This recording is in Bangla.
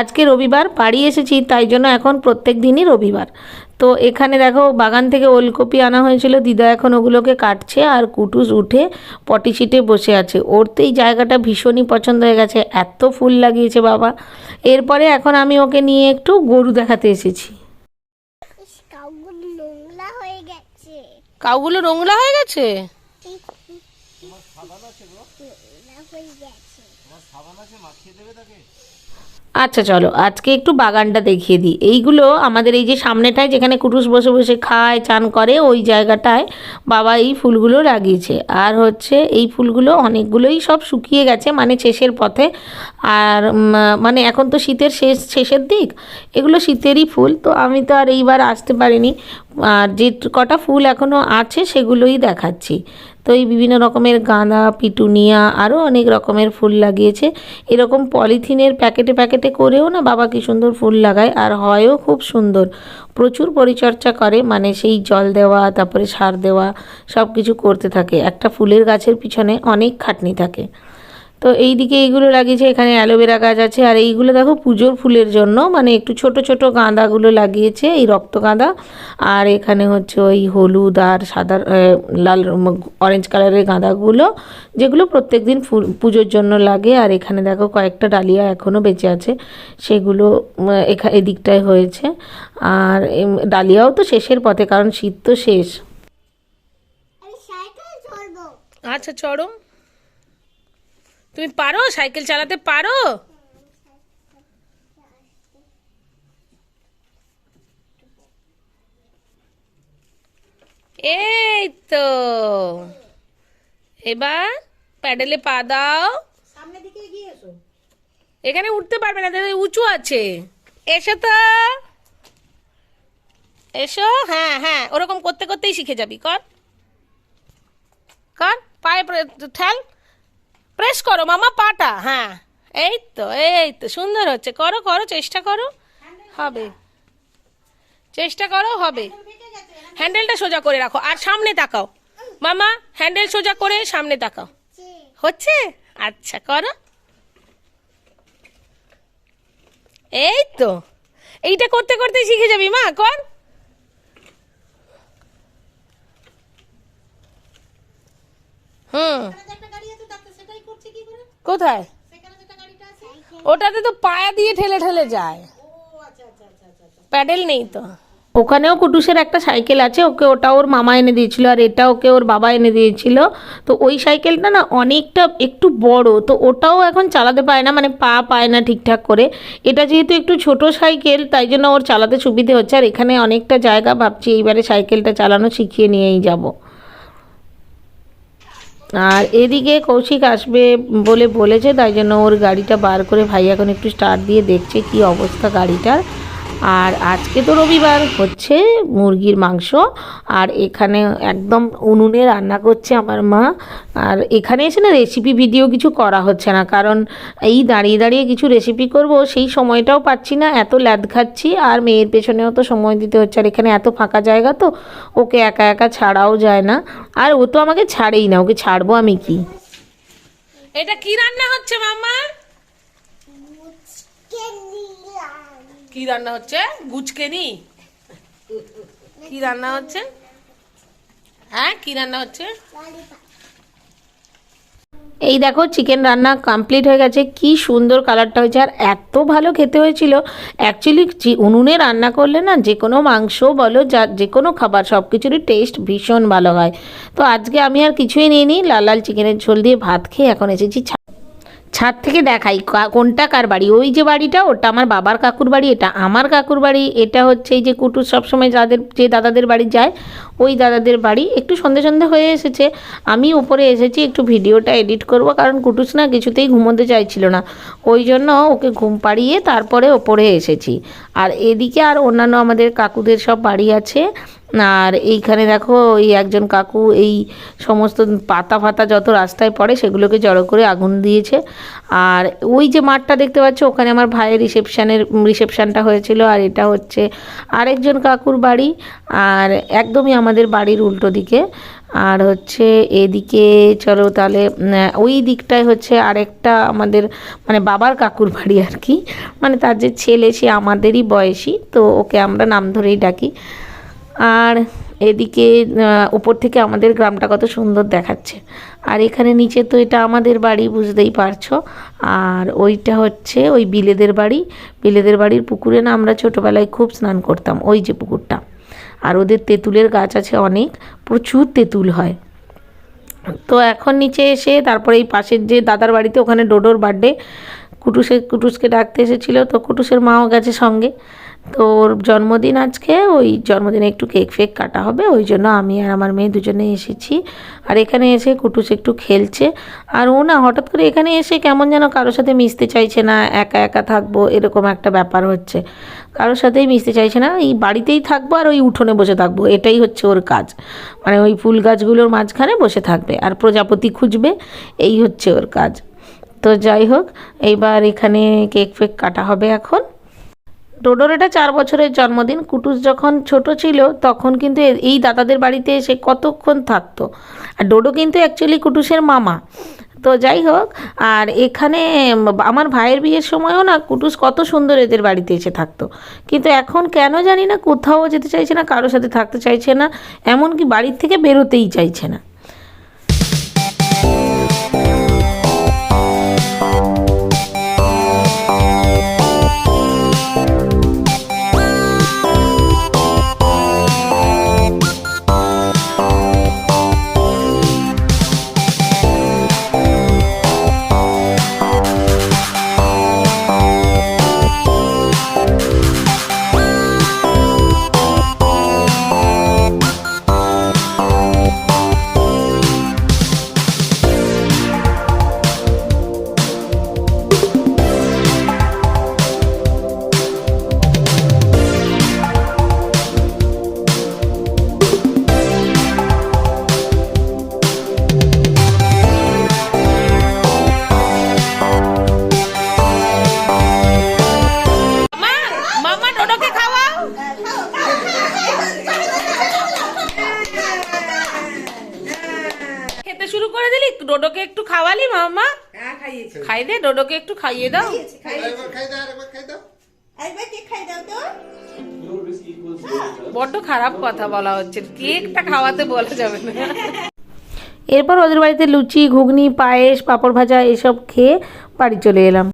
আজকে রবিবার বাড়ি এসেছি তাই জন্য এখন প্রত্যেক দিনই রবিবার। তো এখানে দেখো বাগান থেকে ওলকপি আনা হয়েছিল দিদা এখন ওগুলোকে কাটছে আর কুটুস উঠে পটি ছিটে বসে আছে। ওর তো এই জায়গাটা ভীষণই পছন্দ হয়ে গেছে এত ফুল লাগিয়েছে বাবা। এরপরে এখন আমি ওকে নিয়ে একটু গরু দেখাতে এসেছি। কাউগুলো নোংরা হয়ে গেছে কাউগুলো নোংরা হয়ে গেছে নোংরা হয়ে গেছে আচ্ছা চলো। আজকে একটু বাগানটা দেখিয়ে দিই। এইগুলো আমাদের এই যে সামনেটায় যেখানে কুটুস বসে বসে খায়, চান করে, ওই জায়গাটায় বাবা এই ফুলগুলো লাগিয়েছে। আর হচ্ছে এই ফুলগুলো অনেকগুলোই সব শুকিয়ে গেছে মানে শেষের পথে। আর মানে এখন তো শীতের শেষ, শেষের দিক। এগুলো শীতেরই ফুল, তো আমি তো আর এইবার আসতে পারিনি। আর যে কটা ফুল এখনও আছে, সেগুলোই দেখাচ্ছি। তো এই বিভিন্ন রকমের গাঁদা, পিটুনিয়া আরও অনেক রকমের ফুল লাগিয়েছে। এরকম পলিথিনের প্যাকেটে প্যাকেটে করেও না বাবা কি সুন্দর ফুল লাগায় আর হয়ও খুব সুন্দর। প্রচুর পরিচর্যা করে মানে সেই জল দেওয়া, তারপরে সার দেওয়া সব কিছু করতে থাকে। একটা ফুলের গাছের পিছনে অনেক খাটনি থাকে। তো এই দিকে এইগুলো লাগিয়েছে এখানে অ্যালোভেরা গাছ আছে। আর এইগুলো দেখো পুজোর ফুলের জন্য মানে একটু ছোট ছোট গাঁদাগুলো লাগিয়েছে এই রক্ত গাঁদা। আর এখানে হচ্ছে ওই হলুদ আর সাদা লাল অরেঞ্জ কালারের গাঁদাগুলো যেগুলো প্রত্যেক দিন ফুল পুজোর জন্য লাগে। আর এখানে দেখো কয়েকটা ডালিয়া এখনও বেঁচে আছে সেগুলো এখা এদিকটায় হয়েছে। আর ডালিয়াও তো শেষের পথে কারণ শীত তো শেষ। আমি সাইকেল চলবো আচ্ছা চড়ো। তুমি পারো? সাইকেল চালাতে পারো? এই তো। এবার প্যাডেলে পা দাও। এখানে উঠতে পারবে না দাদা উঁচু আছে। এসো তো। এসো। হ্যাঁ হ্যাঁ ওরকম করতে করতেই শিখে যাবি। কর। কর পায়ে ঠেল। প্রেস করো, মামা, পাটা। হ্যাঁ। এই তো এই তো সুন্দর হচ্ছে। করো করো, চেষ্টা করো। হবে। চেষ্টা করো, হবে। হ্যান্ডেলটা সোজা করে রাখো। আর সামনে তাকাও। মামা হ্যান্ডেল সোজা করে সামনে তাকাও। হচ্ছে? আচ্ছা করো। এই তো এইটা করতে করতে শিখে যাবি, মা, কর। হুম। কোথায়? ওটাতে তো পায়া দিয়ে ঠেলে ঠেলে যায়। প্যাডেল নেই তো। ওখানেও কুটুসের একটা সাইকেল আছে, ওকে ওটা ওর মামা এনে দিয়েছিল, আর এটা ওকে ওর বাবা এনে দিয়েছিল। তো ওই সাইকেলটা না অনেকটা একটু বড়, তো ওটাও এখন চালাতে পারে না মানে পা পায় না ঠিকঠাক করে। এটা যেহেতু একটু ছোট সাইকেল, তাই জন্য ওর চালাতে সুবিধে হচ্ছে। আর এখানে অনেকটা জায়গা ভাবছি, এইবারে সাইকেলটা চালানো শিখিয়ে নিয়েই যাব। আর এদিকে কৌশিক আসবে বলে বলেছে, তাই জন্য ওর গাড়িটা বার করে ভাই এখন একটু স্টার্ট দিয়ে দেখছে কি অবস্থা গাড়িটার। আর আজকে তো রবিবার হচ্ছে মুরগির মাংস। আর এখানে একদম উনুনে রান্না করছে আমার মা। আর এখানে এসে না রেসিপি ভিডিও কিছু করা হচ্ছে না কারণ এই দাঁড়িয়ে দাঁড়িয়ে কিছু রেসিপি করব সেই সময়টাও পাচ্ছি না এত ল্যাদ খাচ্ছি আর মেয়ের পেছনেও তো সময় দিতে হচ্ছে। আর এখানে এত ফাঁকা জায়গা তো ওকে একা একা ছাড়াও যায় না। আর ও তো আমাকে ছাড়েই না ওকে ছাড়বো আমি কি? এটা কি রান্না হচ্ছে মামা কি রান্না হচ্ছে? গুচকেনি? কি রান্না হচ্ছে? হ্যাঁ কি রান্না হচ্ছে? এই দেখো চিকেন রান্না কমপ্লিট হয়ে গেছে। কি সুন্দর কালারটা হয়েছে। আর এত ভালো খেতে হয়েছিল। অ্যাকচুয়ালি উনুনে রান্না করলে না, যে কোনো মাংস বলো, যা, যে কোনো খাবার সব কিছুরই টেস্ট ভীষণ ভালো হয়। তো আজকে আমি আর কিছুই নিইনি। লাল লাল চিকেনের ঝোল দিয়ে ভাত খেয়ে এখন এসেছি। ছাদ থেকে দেখাই কোনটা কার বাড়ি? ওই যে বাড়িটা, ওটা আমার বাবার কাকুর বাড়ি, এটা আমার কাকুর বাড়ি, এটা হচ্ছে এই যে কুটুর সবসময় যাদের, যে দাদাদের বাড়ি যায়, ওই দাদাদের বাড়ি। একটু সন্ধে সন্ধে হয়ে এসেছে। আমি উপরে এসেছি, একটু ভিডিওটা এডিট করব, কারণ কুটুস না কিছুতেই ঘুমোতে চাইছিল না। ওই জন্য ওকে ঘুম পাড়িয়ে তারপরে ওপরে এসেছি। আর এদিকে আর অন্যান্য আমাদের কাকুদের সব বাড়ি আছে। আর এইখানে দেখো এই একজন কাকু এই সমস্ত পাতা ফাতা যত রাস্তায় পড়ে সেগুলোকে জড়ো করে আগুন দিয়েছে। আর ওই যে মাঠটা দেখতে পাচ্ছ, ওখানে আমার ভাইয়ের রিসেপশানের, রিসেপশানটা হয়েছিল আর এটা হচ্ছে আরেকজন কাকুর বাড়ি। আর একদমই আমাদের বাড়ির উল্টো দিকে। আর হচ্ছে এদিকে চলো তাহলে ওই দিকটায় হচ্ছে আরেকটা আমাদের মানে বাবার কাকুর বাড়ি আর কি। মানে তার যে ছেলে, সে আমাদেরই বয়সী, তো ওকে আমরা নাম ধরেই ডাকি। আর এদিকে উপর থেকে আমাদের গ্রামটা কত সুন্দর দেখাচ্ছে। আর এখানে নিচে তো এটা আমাদের বাড়ি, বুঝতেই পারছ। আর ওইটা হচ্ছে ওই বিলেদের বাড়ি। বিলেদের বাড়ির পুকুরে না আমরা ছোটোবেলায় খুব স্নান করতাম, ওই যে পুকুরটা। আর ওদের তেঁতুলের গাছ আছে অনেক, প্রচুর তেঁতুল হয়। তো এখন নিচে এসে তারপরে এই পাশের যে দাদার বাড়িতে ওখানে ডোডোর বার্থডে, কুটুসে, কুটুসকে ডাকতে এসেছিল, তো কুটুসের মাও গেছে সঙ্গে। তো ওর জন্মদিন আজকে, ওই জন্মদিনে একটু কেক ফেক কাটা হবে, ওই জন্য আমি আর আমার মেয়ে দুজনে এসেছি। আর এখানে এসে কুটুস একটু খেলছে। আর ও না, হঠাৎ করে এখানে এসে কেমন যেন কারোর সাথে মিশতে চাইছে না, একা একা থাকব, এরকম একটা ব্যাপার হচ্ছে। কারোর সাথেই মিশতে চাইছে না, এই বাড়িতেই থাকব আর ওই উঠোনে বসে থাকব, এটাই হচ্ছে ওর কাজ। মানে ওই ফুল গাছগুলোর মাঝখানে বসে থাকবে, আর প্রজাপতি খুঁজবে, এই হচ্ছে ওর কাজ। তো যাই হোক, এইবার এখানে কেক ফেক কাটা হবে এখন। ডোডোর এটা চার বছরের জন্মদিন। কুটুস যখন ছোট ছিল, তখন কিন্তু এই দাদাদের বাড়িতে এসে কতক্ষণ থাকতো। আর ডোডো কিন্তু অ্যাকচুয়ালি কুটুসের মামা। তো যাই হোক, আর এখানে আমার ভাইয়ের বিয়ের সময়ও না কুটুস কত সুন্দর এদের বাড়িতে এসে থাকতো। কিন্তু এখন কেন জানি না কোথাও যেতে চাইছে না, কারোর সাথে থাকতে চাইছে না, এমনকি বাড়ির থেকে বেরোতেই চাইছে না। খাওয়ালি মামা? হ্যাঁ খাই দে ডোডোকে একটু খাইয়ে দাও। বড্ড খারাপ কথা বলা হচ্ছে। কেকটা খাওয়াতে বলা যাবে না। এরপর ওদের বাড়িতে লুচি ঘুগনি পায়েস পাঁপড় ভাজা এসব খেয়ে বাড়ি চলে এলাম।